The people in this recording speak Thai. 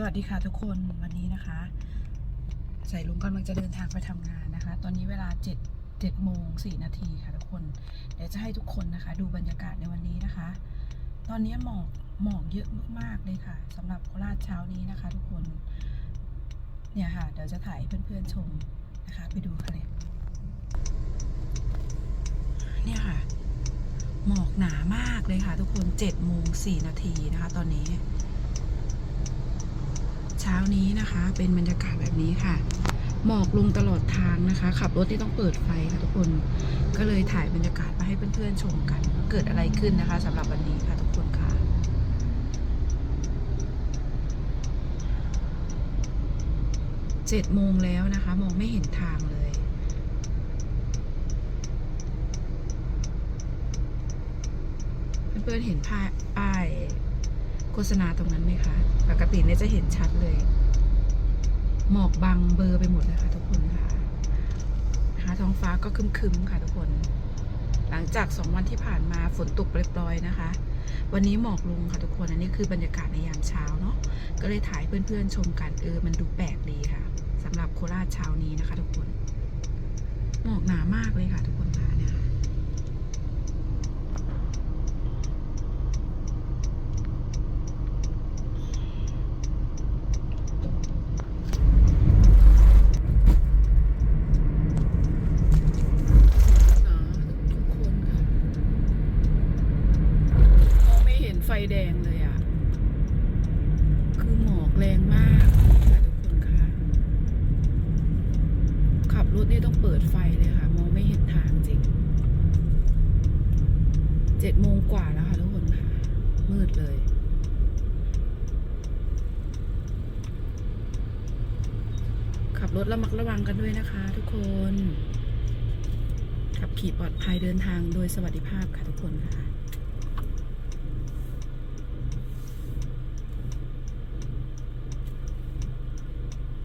สวัสดีค่ะทุกคนวันนี้นะคะ ใส่ลุงกำลังจะเดินทางไปทำงานนะคะ ตอนนี้เวลา7 7โมง4นาทีค่ะทุกคน เดี๋ยวจะให้ทุกคนนะคะ ดูบรรยากาศในวันนี้นะคะ ตอนนี้หมอกหมอกเยอะมากๆเลยค่ะสำหรับโคราชเช้านี้นะคะ ทุกคน เนี่ยค่ะ เดี๋ยวจะถ่ายเพื่อนๆชมนะคะ ไปดูค่ะเลยเนี่ยค่ะ หมอกหนามากเลยค่ะ ทุกคน7โมง4นาทีนะคะ ตอนนี้ ช้านี้นะคะ เป็นบรรยากาศแบบนี้ค่ะ หมอกลงตลอดทางนะคะ ขับรถที่ต้องเปิดไฟค่ะทุกคน ก็เลยถ่ายบรรยากาศมาให้เพื่อนๆชมกัน เกิดอะไรขึ้นนะคะสำหรับวันนี้ค่ะทุกคนค่ะเจ็ดโมงแล้วนะคะ มองไม่เห็นทางเลย เพื่อนๆเห็นป้าย ฆษณาตรงนั้นไหมคะ ปกติเนี่ยจะเห็นชัดเลย หมอกบังเบอร์ไปหมดเลยค่ะทุกคนค่ะนะคะท้องฟ้าก็คึมๆค่ะทุกคน หลังจากสองวันที่ผ่านมาฝนตกปล่อยๆนะคะ วันนี้หมอกลงค่ะทุกคน อันนี้คือบรรยากาศในยามเช้าเนาะ ก็เลยถ่ายเพื่อนๆชมกันเออ มันดูแปลกดีค่ะสำหรับโคราชเช้านี้นะคะ ทุกคน หมอกหนามากเลยค่ะเนี่ยค่ะ อ๋อทุกคนค่ะมอง ไฟแดงเลยอะ คือหมอกแรงมากค่ะทุกคนคะขับรถนี่ต้องเปิดไฟเลยค่ะ มองไม่เห็นทางจริง เจ็ดโมงกว่าแล้วค่ะทุกคนค่ะ มืดเลยขับรถระมัดระวังกันด้วยนะคะ ทุกคน ขับขี่ปลอดภัยเดินทางโดยสวัสดิภาพค่ะทุกคนค่ะ